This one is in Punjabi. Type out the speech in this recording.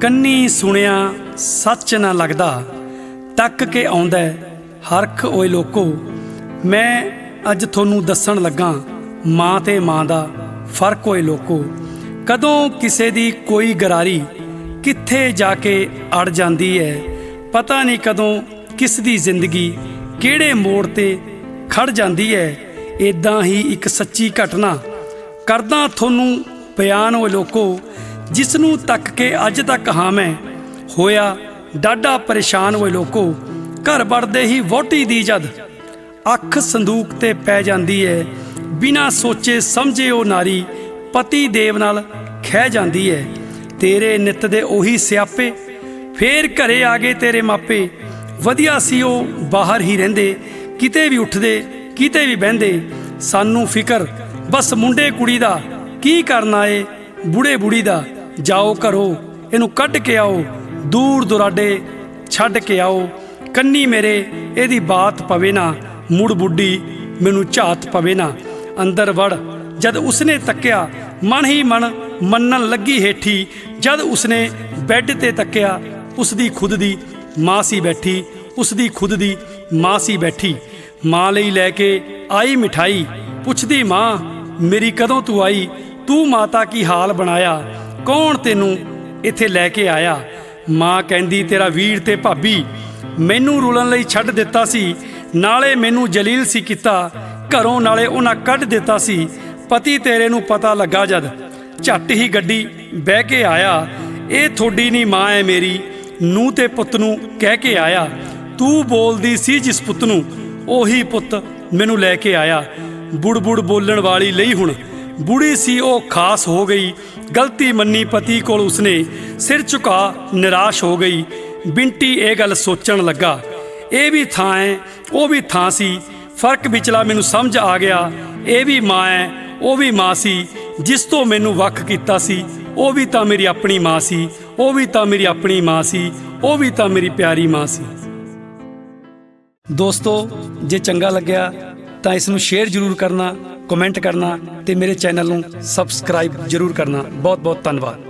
ਕੰਨੀ ਸੁਣਿਆ ਸੱਚ ਨਾ ਲੱਗਦਾ, ਤੱਕ ਕੇ ਆਉਂਦਾ ਹਰਖ ਓਏ ਲੋਕੋ, ਮੈਂ ਅੱਜ ਤੁਹਾਨੂੰ ਦੱਸਣ ਲੱਗਾ, ਮਾਂ ਤੇ ਮਾਂ ਦਾ ਫ਼ਰਕ ਓਏ ਲੋਕੋ, ਕਦੋਂ ਕਿਸੇ ਦੀ ਕੋਈ ਗਰਾਰੀ ਕਿੱਥੇ ਜਾ ਕੇ ਅੜ ਜਾਂਦੀ ਹੈ, ਪਤਾ ਨਹੀਂ ਕਦੋਂ ਕਿਸ ਦੀ ਜ਼ਿੰਦਗੀ ਕਿਹੜੇ ਮੋੜ ਤੇ ਖੜ ਜਾਂਦੀ ਹੈ ਇਦਾਂ ਹੀ ਇੱਕ ਸੱਚੀ ਘਟਨਾ ਕਰਦਾ ਤੁਹਾਨੂੰ ਬਿਆਨ ਓਏ ਲੋਕੋ ਜਿਸ ਨੂੰ ਤੱਕ ਕੇ ਅੱਜ ਤੱਕ ਹਾਂ ਮੈਂ ਹੋਇਆ ਡਾਢਾ ਪਰੇਸ਼ਾਨ ਹੋਏ ਲੋਕੋ, ਘਰ ਵੜਦੇ ਹੀ ਵੋਟੀ ਦੀ ਜਦ ਅੱਖ ਸੰਦੂਕ ਤੇ ਪੈ ਜਾਂਦੀ ਹੈ ਬਿਨਾ ਸੋਚੇ ਸਮਝੇ ਉਹ ਨਾਰੀ ਪਤੀ ਦੇਵ ਨਾਲ ਖਹਿ ਜਾਂਦੀ ਹੈ ਤੇਰੇ ਨਿੱਤ ਦੇ ਉਹੀ ਸਿਆਪੇ, ਫੇਰ ਘਰੇ ਆ ਗਏ ਤੇਰੇ ਮਾਪੇ। ਵਧੀਆ ਸੀ ਉਹ ਬਾਹਰ ਹੀ ਰਹਿੰਦੇ, ਕਿਤੇ ਵੀ ਉੱਠਦੇ, ਕਿਤੇ ਵੀ ਬਹਿੰਦੇ। ਸਾਨੂੰ ਫਿਕਰ, ਬਸ ਮੁੰਡੇ ਕੁੜੀ ਦਾ ਕੀ ਕਰਨਾ ਏ, ਬੁੜੇ ਬੁੜੀ ਦਾ। ਜਾਓ ਘਰੋਂ, ਇਹਨੂੰ ਕੱਢ ਕੇ ਆਓ, ਦੂਰ ਦੁਰਾਡੇ ਛੱਡ ਕੇ ਆਓ। ਕੰਨੀ ਮੇਰੇ, ਇਹਦੀ ਬਾਤ ਪਵੇ ਨਾ, ਮੁੜ ਬੁੱਢੀ ਮੈਨੂੰ ਝਾਤ ਪਵੇ ਨਾ। ਅੰਦਰ ਵੜ, ਜਦ ਉਸਨੇ ਤੱਕਿਆ, ਮਨ ਹੀ ਮਨ ਮੰਨਣ ਲੱਗੀ ਹੇਠੀ। ਜਦ ਉਸਨੇ ਬੈੱਡ ਤੇ ਤੱਕਿਆ, ਉਸਦੀ ਖੁਦ ਦੀ ਮਾਂ ਸੀ ਬੈਠੀ, ਉਸਦੀ ਖੁਦ ਦੀ ਮਾਂ ਸੀ ਬੈਠੀ। ਮਾਂ ਲਈ ਲੈ ਕੇ ਆਈ ਮਿਠਾਈ, ਪੁੱਛਦੀ ਮਾਂ, ਮੇਰੀ ਕਦੋਂ ਤੂੰ ਆਈ? ਤੂੰ ਮਾਤਾ ਕੀ ਹਾਲ ਬਣਾਇਆ? ਕੌਣ ਤੈਨੂੰ ਇੱਥੇ ਲੈ ਕੇ ਆਇਆ? ਮਾਂ ਕਹਿੰਦੀ, ਤੇਰਾ ਵੀਰ ਤੇ ਭਾਬੀ ਮੈਨੂੰ ਰੁਲਣ ਲਈ ਛੱਡ ਦਿੱਤਾ ਸੀ। ਨਾਲੇ ਮੈਨੂੰ ਜਲੀਲ ਸੀ ਕੀਤਾ। ਘਰੋਂ ਨਾਲੇ ਉਹਨਾਂ ਕੱਢ ਦਿੱਤਾ ਸੀ। ਪਤੀ ਤੇਰੇ ਨੂੰ ਪਤਾ ਲੱਗਾ ਜਦ ਝੱਟ ਹੀ ਗੱਡੀ ਬਹਿ ਕੇ ਆਇਆ। ਇਹ ਥੋੜੀ ਨਹੀਂ ਮਾਂ ਹੈ ਮੇਰੀ। ਨੂੰ ਤੇ ਪੁੱਤ ਨੂੰ ਕਹਿ ਕੇ ਆਇਆ, ਤੂੰ ਬੋਲਦੀ ਸੀ ਜਿਸ ਪੁੱਤ ਨੂੰ, ਉਹੀ ਪੁੱਤ ਮੈਨੂੰ ਲੈ ਕੇ ਆਇਆ। ਬੁੜ-ਬੁੜ ਬੋਲਣ ਵਾਲੀ ਲਈ ਹੁਣ ਬੁੜੀ ਸੀ, ਉਹ ਖਾਸ ਹੋ ਗਈ। ਗਲਤੀ ਮੰਨੀ ਪਤੀ ਕੋਲ ਉਸਨੇ ਸਿਰ ਝੁਕਾ, ਨਿਰਾਸ਼ ਹੋ ਗਈ। ਬਿੰਟੀ ਇਹ ਗੱਲ ਸੋਚਣ ਲੱਗਾ। ਇਹ ਵੀ ਥਾਂ ਹੈ ਉਹ ਵੀ ਥਾਂ ਸੀ। ਫ਼ਰਕ ਵਿਚਲਾ ਮੈਨੂੰ ਸਮਝ ਆ ਗਿਆ, ਇਹ ਵੀ ਮਾਂ ਹੈ ਉਹ ਵੀ ਮਾਂ ਸੀ। ਜਿਸ ਤੋਂ ਮੈਨੂੰ ਵੱਖ ਕੀਤਾ ਸੀ, ਉਹ ਵੀ ਤਾਂ ਮੇਰੀ ਆਪਣੀ ਮਾਂ ਸੀ। ਉਹ ਵੀ ਤਾਂ ਮੇਰੀ ਆਪਣੀ ਮਾਂ ਸੀ, ਉਹ ਵੀ ਤਾਂ ਮੇਰੀ ਪਿਆਰੀ ਮਾਂ ਸੀ। ਦੋਸਤੋ, ਜੇ ਚੰਗਾ ਲੱਗਿਆ ਤਾਂ ਇਸ ਨੂੰ ਸ਼ੇਅਰ ਜ਼ਰੂਰ ਕਰਨਾ। ਕਮੈਂਟ ਕਰਨਾ ਤੇ ਮੇਰੇ ਚੈਨਲ ਨੂੰ ਸਬਸਕ੍ਰਾਈਬ ਜ਼ਰੂਰ ਕਰਨਾ। ਬਹੁਤ ਬਹੁਤ ਧੰਨਵਾਦ।